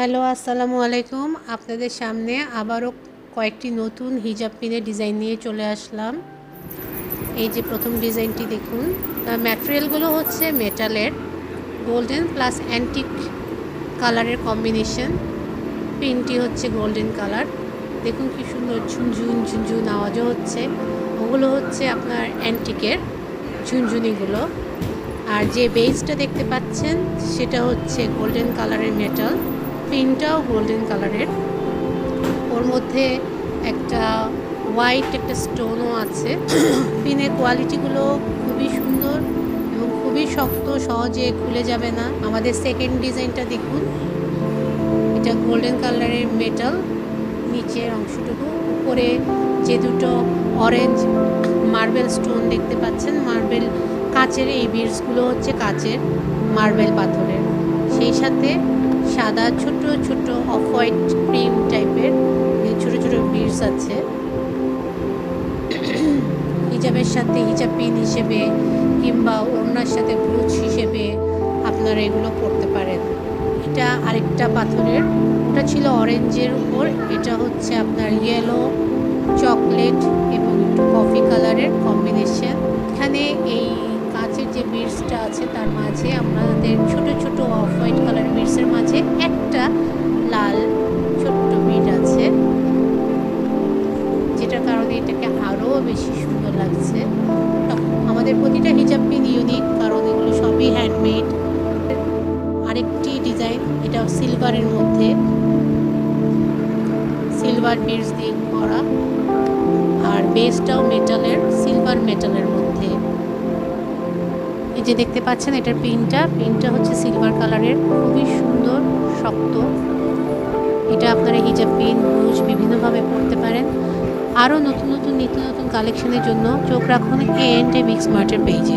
Hello, আসসালামু আলাইকুম। আপনাদের সামনে আবারও কয়েকটি নতুন হিজাব পিনের ডিজাইন নিয়ে চলে আসলাম। এই যে প্রথম ডিজাইনটি দেখুন। ম্যাটেরিয়ালগুলো হচ্ছে মেটালের। গোল্ডেন প্লাস অ্যান্টিক কালারের কম্বিনেশন। পিনটি হচ্ছে গোল্ডেন কালার। দেখুন কি সুন্দর ঝুনঝুন ঝুনঝুন আওয়াজও হচ্ছে। ওগুলো হচ্ছে আপনার অ্যান্টিকের ঝুনঝুনিগুলো। আর যে বেসটা দেখতে পাচ্ছেন, সেটা হচ্ছে গোল্ডেন কালারের মেটাল। পিনটাও গোল্ডেন কালারের ওর মধ্যে একটা হোয়াইট একটা স্টোনও আছে। পিনের কোয়ালিটিগুলো খুবই সুন্দর এবং খুবই শক্ত, সহজে খুলে যাবে না। আমাদের সেকেন্ড ডিজাইনটা দেখুন। এটা গোল্ডেন কালারের মেটাল নিচের অংশটুকু। উপরে যে দুটো অরেঞ্জ মার্বেল স্টোন দেখতে পাচ্ছেন মার্বেল কাচের এই বিডসগুলো হচ্ছে কাচের মার্বেল পাথরের। সেই সাথে সাদা, ছোট ছোট অফ হোয়াইট ক্রিম টাইপের ছোট ছোট বিডস আছে। হিজাবের সাথে হিজাব পিন হিসেবে কিংবা ওড়নার সাথে ব্রুচ হিসেবে আপনারা এগুলো পরতে পারেন। এটা আরেকটা পাথরের, ওটা ছিল অরেঞ্জের উপর, এটা হচ্ছে আপনার ইয়েলো চকলেট এবং একটু কফি কালারের এই বিডসটা আছে তার মাঝে। আমাদের ছোট ছোট অফ হোয়াইট কালারের বিডসের মাঝে একটা লাল ছোট্ট বিড আছে, যেটার কারণে এটাকে আরও বেশি সুন্দর লাগছে। আমাদের প্রতিটা হিজাব পিন ইউনিক কারণ এগুলো সবই হ্যান্ডমেড আরেকটি ডিজাইন এটা সিলভারের মধ্যে। সিলভার বিডস দিয়ে করা। আর বেসটাও মেটালের সিলভার মেটালের মধ্যে। এই যে দেখতে পাচ্ছেন, এটার পিনটা পিনটা হচ্ছে সিলভার কালারের খুবই সুন্দর, শক্ত। এটা আপনারা হিজাব পিন ব্লুজ বিভিন্নভাবে পড়তে পারেন। আরও নতুন নতুন, নিত্য নতুন কালেকশনের জন্য চোখ রাখুন এ এন্ড এ মিক্স মার্টের পেজে